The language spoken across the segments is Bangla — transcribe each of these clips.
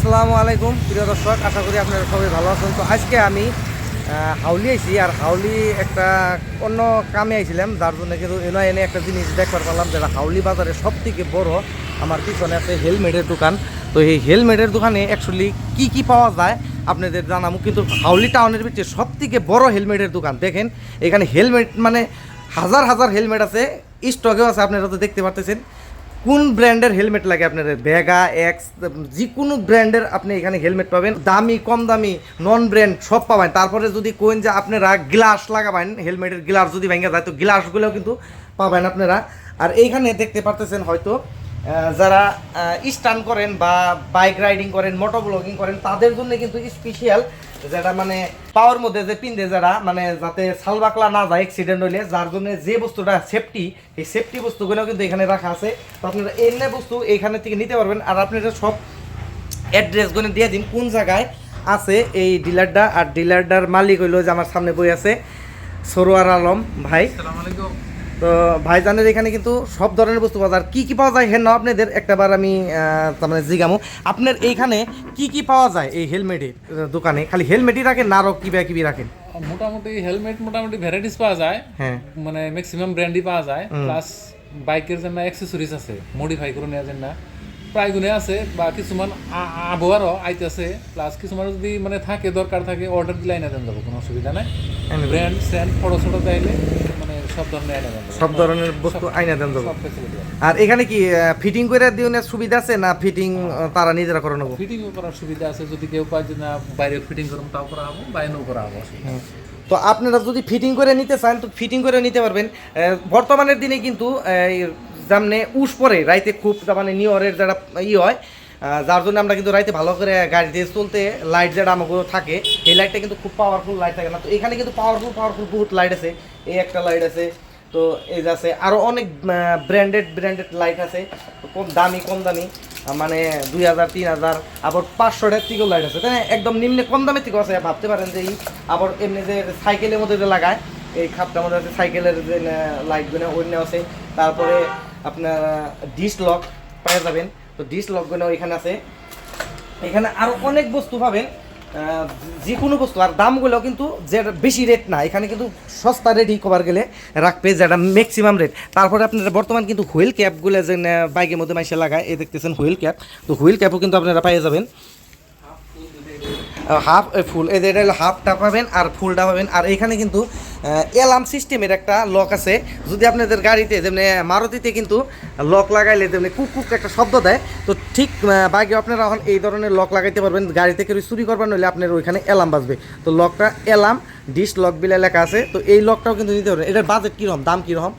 আসসালামু আলাইকুম, প্রিয় দর্শক, আশা করি আপনারা সবাই ভালো আছেন। তো আজকে আমি হাউলি আইছি, আর হাউলি একটা অন্য কামে আইছিলাম, যার জন্য কিন্তু এনে এনে একটা জিনিস দেখবার পারলাম যেটা হাউলি বাজারে সব থেকে বড় আমার পিছনে আছে হেলমেটের দোকান। তো এই হেলমেটের দোকানে অ্যাকচুয়ালি কি কি পাওয়া যায় আপনাদের জানাব, কিন্তু হাউলি টাউনের ভিতরে সব থেকে বড় হেলমেটের দোকান। দেখেন, এখানে হেলমেট মানে হাজার হাজার হেলমেট আছে, স্টকেও আছে, আপনারা তো দেখতে পারতেছেন। কোন ব্র্যান্ডের হেলমেট লাগে আপনার? ভেগা এক্স যে কোনো ব্র্যান্ডের আপনি এখানে হেলমেট পাবেন। দামি, কম দামি নন ব্র্যান্ড সব পাবেন। তারপরে যদি কোন যে আপনারা গ্লাস লাগাবেন, হেলমেটের গ্লাস যদি ভেঙে যায়, তো গ্লাসগুলোও কিন্তু পাবেন আপনারা। আর এইখানে দেখতে পারতেছেন হয়তো যারা স্টান করেন বা বাইক রাইডিং করেন মোটর ব্লগিং করেন, তাদের জন্য কিন্তু স্পেশাল যেটা মানে পাওয়ার মধ্যে যে পিন্দে যারা মানে যাতে সালবাকলা না যায় অ্যাক্সিডেন্ট হইলে, যার জন্য যে বস্তুটা সেফটি এই সেফটি বস্তুগুলো কিন্তু এখানে রাখা আছে। তো আপনারা এমনি বস্তু এখানে থেকে নিতে পারবেন। আর আপনারা সব অ্যাড্রেসগুলো দিয়ে দিন, কোন জায়গায় আছে এই ডিলারটা। আর ডিলারটার মালিক হইল যে আমার সামনে বই আছে, সরোয়ার আলম ভাই। তো ভাইজানের এখানে কিন্তু সব ধরনের বস্তু পাওয়া যায়। কি কি পাওয়া যায় হেন না আপনাদের একটাবার আমি তার মানে জিগামু। আপনার এইখানে কি কি পাওয়া যায় এই হেলমেটের দোকানে? খালি হেলমেটই রাখেন না আরও কিবা কিবি রাখেন? মোটামুটি হেলমেট মোটামুটি ভ্যারাইটিস পাওয়া যায়। হ্যাঁ। মানে ম্যাক্সিমাম ব্র্যান্ডই পাওয়া যায়। প্লাস বাইকের জন্য অ্যাক্সেসরিজ আছে মডিফাই করে নেওয়ার জন্য প্রায় গুণে আছে বা কিছুমান আবহাওয়ারও আইতেছে প্লাস কিছুমান যদি মানে থাকে দরকার থাকে অর্ডার দিলে আইনা দেন যাব কোনো অসুবিধা নাই। ব্র্যান্ড স্যান্ড ফটো ছোটো চাইলে সব ধরনের যাব বস্তু আইনা দেন দেবো। আর এখানে কি ফিটিং করে দিওনের সুবিধা আছে না ফিটিং তারা নিজেরা করে নেব? ফিটিং করার সুবিধা আছে যদি কেউ পায় যে না বাইরে ফিটিং করুন তাও করা হব বাইরেও করা হব। তো আপনারা যদি ফিটিং করে নিতে চান তো ফিটিং করে নিতে পারবেন। বর্তমানের দিনে কিন্তু সামনে উস পরে রাইতে খুব মানে নিয়রের যারা ই হয় যার জন্য আমরা কিন্তু রাইতে ভালো করে গাড়ি দিয়ে চলতে লাইট যেটা আমাকে থাকে, এই লাইটটা কিন্তু খুব পাওয়ারফুল লাইট থাকে না। তো এখানে কিন্তু পাওয়ারফুল পাওয়ারফুল বহুত লাইট আছে। এই একটা লাইট আছে। তো এই যে আছে আরও অনেক ব্র্যান্ডেড ব্র্যান্ডেড লাইট আছে। কম দামি কম দামি মানে দুই হাজার, তিন হাজার, আবার পাঁচশো টাকার থেকেও লাইট আছে। তাই একদম নিম্নে কম দামের থেকেও আছে। ভাবতে পারেন যে এই, আবার এমনি যে সাইকেলের মধ্যে যে লাগায়, এই খাপটার মধ্যে আছে সাইকেলের যে লাইটগুলো অন্য আছে। তারপরে আপনার ডিস লক পেয়ে যাবেন। তো ডিস লকগুলো এখানে আছে। এখানে আরও অনেক বস্তু পাবেন যে কোনো বস্তু, আর দামগুলো কিন্তু যে বেশি রেট না, এখানে কিন্তু সস্তা রেটই কবার গেলে রাখবে যেটা ম্যাক্সিমাম রেট তারপরে আপনারা বর্তমান কিন্তু হুইল ক্যাপগুলো যে বাইকের মধ্যে মাইসে লাগায় এ দেখতেছেন হুইল ক্যাপ তো হুইল ক্যাপও কিন্তু আপনারা পেয়ে যাবেন। হাফ ফুল এটা হাফটা পাবেন আর ফুলটা পাবেন। আর এখানে কিন্তু অ্যালার্ম সিস্টেমের একটা লক আছে। যদি আপনাদের গাড়িতে যেমনি মারুতিতে কিন্তু লক লাগাইলে যেমনি কুক কুক একটা শব্দ দেয়। তো ঠিক বাইকে আপনারা এখন এই ধরনের লক লাগাইতে পারবেন। গাড়ি থেকে চুরি করবেন নইলে আপনার ওইখানে অ্যালার্ম বাজবে। তো লকটা অ্যালার্ম ডিশ লক বিলে লেখা আছে। তো এই লকটাও কিন্তু নিতে পারবেন। এটার বাজেট কীরকম? দাম কীরকম।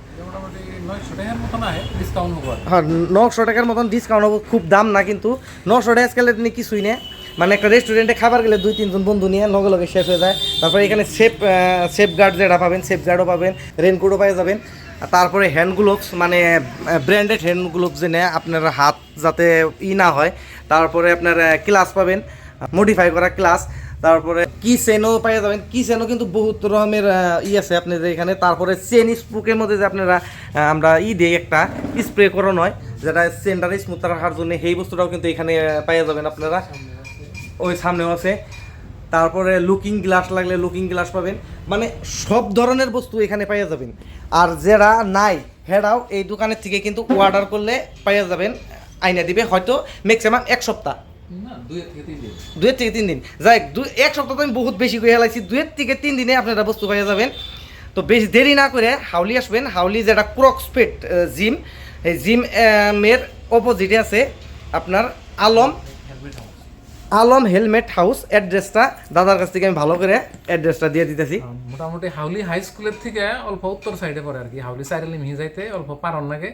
হ্যাঁ নশো টাকার মতন ডিসকাউন্ট হব। খুব দাম না কিন্তু। নশো টাকা স্কেলের নিয়ে কিছুই না মানে একটা রেস্টুরেন্টে খাবার গেলে দুই, তিনজন বন্ধু নিয়ে লগে লগে শেষ হয়ে যায়। তারপরে এখানে সেফ সেফ গার্ড যেটা পাবেন সেফ গার্ডও পাবেন রেনকোটও পেয়ে যাবেন। তারপরে হ্যান্ড গ্লোভস মানে ব্র্যান্ডেড হ্যান্ড গ্লোভস জেনে আপনার হাত যাতে ই না হয়। তারপরে আপনার ক্লাস পাবেন মডিফাই করা ক্লাস তারপরে কি চেনও পেয়ে যাবেন। কি চেনও কিন্তু বহুত রকমের ই আছে আপনাদের এখানে। তারপরে চেন স্প্রুকের মধ্যে যে আপনারা আমরা ই দিই একটা স্প্রে করানো হয় যেটা চেনটা স্মুথ রাখার জন্য সেই বস্তুটাও কিন্তু এখানে পাইয়া যাবেন আপনারা। ওই সামনেও আছে। তারপরে লুকিং গ্লাস লাগলে লুকিং গ্লাস পাবেন। মানে সব ধরনের বস্তু এখানে পাইয়া যাবেন। আর যারা নাই হেরাও এই দোকানের থেকে কিন্তু অর্ডার করলে পাইয়া যাবেন আইনা দিবে। হয়তো ম্যাক্সিমাম এক সপ্তাহ। না থেকে তিন দিন। দুয়ের থেকে তিন দিন। যাই দুই এক সপ্তাহ তো আমি বহুত বেশি করে হেলাইছি দুয়ের থেকে তিন দিনে আপনারা বস্তু পাইয়া যাবেন। তো বেশি দেরি না করে হাউলি আসবেন। হাউলি যেটা ক্রক্সপেট জিম এই জিমের অপোজিটে আছে আপনার আলম। আলম হেলমেট হাউস অ্যাড্রেসটা দাদার কাছ থেকে আমি ভালো করে অ্যাড্রেসটা দিয়ে দিতেছি। মোটামুটি হাউলি হাই স্কুলের থেকে অল্প উত্তর সাইডে পড়ে আর কি হাউলি সাইডে মিহি যাইতে অল্প পারন লাগে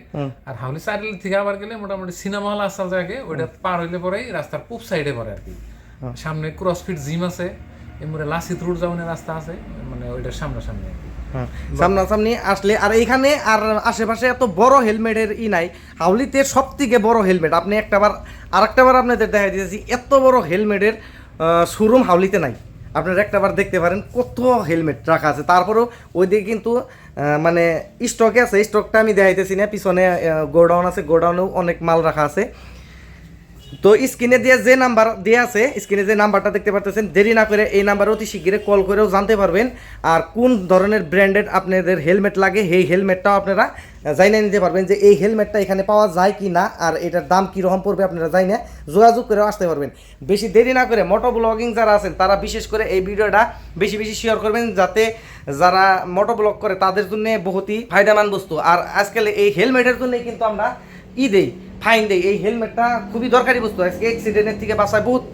আর হাউলি সাইডে থেকে আবার গেলে মোটামুটি সিনেমা হল আসার জায়গায় ওইটা পার হইলে পরেই রাস্তার পূব সাইডে পড়ে আর কি। সামনে ক্রসফিট জিম আছে এমরে লাসিত রোড যাওয়ার রাস্তা আছে ওইটার সামনাসামনি সামনাসামনি আসলে আর এইখানে আর আশেপাশে এত বড় হেলমেটের ই নাই। হাউলিতে সব থেকে বড় হেলমেট। আপনি একটাবার আর একটাবার আপনাদের দেখা দিয়েছি এত বড় হেলমেটের শোরুম হাউলিতে নাই। আপনারা একটাবার দেখতে পারেন কত হেলমেট রাখা আছে। তারপরেও ওইদিকে কিন্তু মানে স্টকে আছে। স্টকটা আমি দেখাইতেছি না। পিছনে গোডাউন আছে। গোডাউনেও অনেক মাল রাখা আছে। তো স্ক্রিনে দিয়ে যে নাম্বার দেওয়া আছে, স্ক্রিনে যে নাম্বারটা দেখতে পারতেছেন, দেরি না করে এই নাম্বারে অতি শীঘ্রই কল করেও জানতে পারবেন আর কোন ধরনের ব্র্যান্ডেড আপনাদের হেলমেট লাগে, সেই হেলমেটটাও আপনারা জানিয়ে নিতে পারবেন যে এই হেলমেটটা এখানে পাওয়া যায় কি না আর এটার দাম কীরকম পড়বে আপনারা জানি না যোগাযোগ করেও আসতে পারবেন। বেশি দেরি না করে মোটো ব্লগিং যারা আছেন, তারা বিশেষ করে এই ভিডিওটা বেশি বেশি শেয়ার করবেন যাতে যারা মোটো ব্লগ করে তাদের জন্য বহুতই ফায়দামান বস্তু। আর আজকাল এই হেলমেটের জন্যই কিন্তু আমরা ই দেই ফাইন দেয় এই হেলমেটটা খুবই দরকারি বস্তু। অ্যাক্সিডেন্টের থেকে বাঁচায় বহুত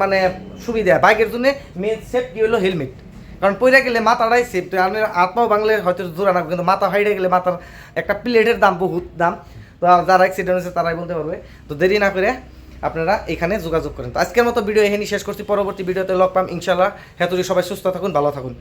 মানে সুবিধা। বাইকের জন্য মেন সেফটি হলো হেলমেট। কারণ পইরা গেলে মাথাটাই সেফ তো আপনার আত্মাও বাংলে হয়তো জোড়া না, কিন্তু মাথা হাইড়ে গেলে মাথার একটা প্লেটের দাম, বহুত দাম। তো যারা অ্যাক্সিডেন্ট হয়েছে, তারাই বলতে পারবে। তো দেরি না করে আপনারা এখানে যোগাযোগ করেন। তো আজকের মতো ভিডিও এখানে শেষ করছি। পরবর্তী ভিডিওতে লগ পাম ইনশাল্লাহ হেতুরি সবাই সুস্থ থাকুন, ভালো থাকুন।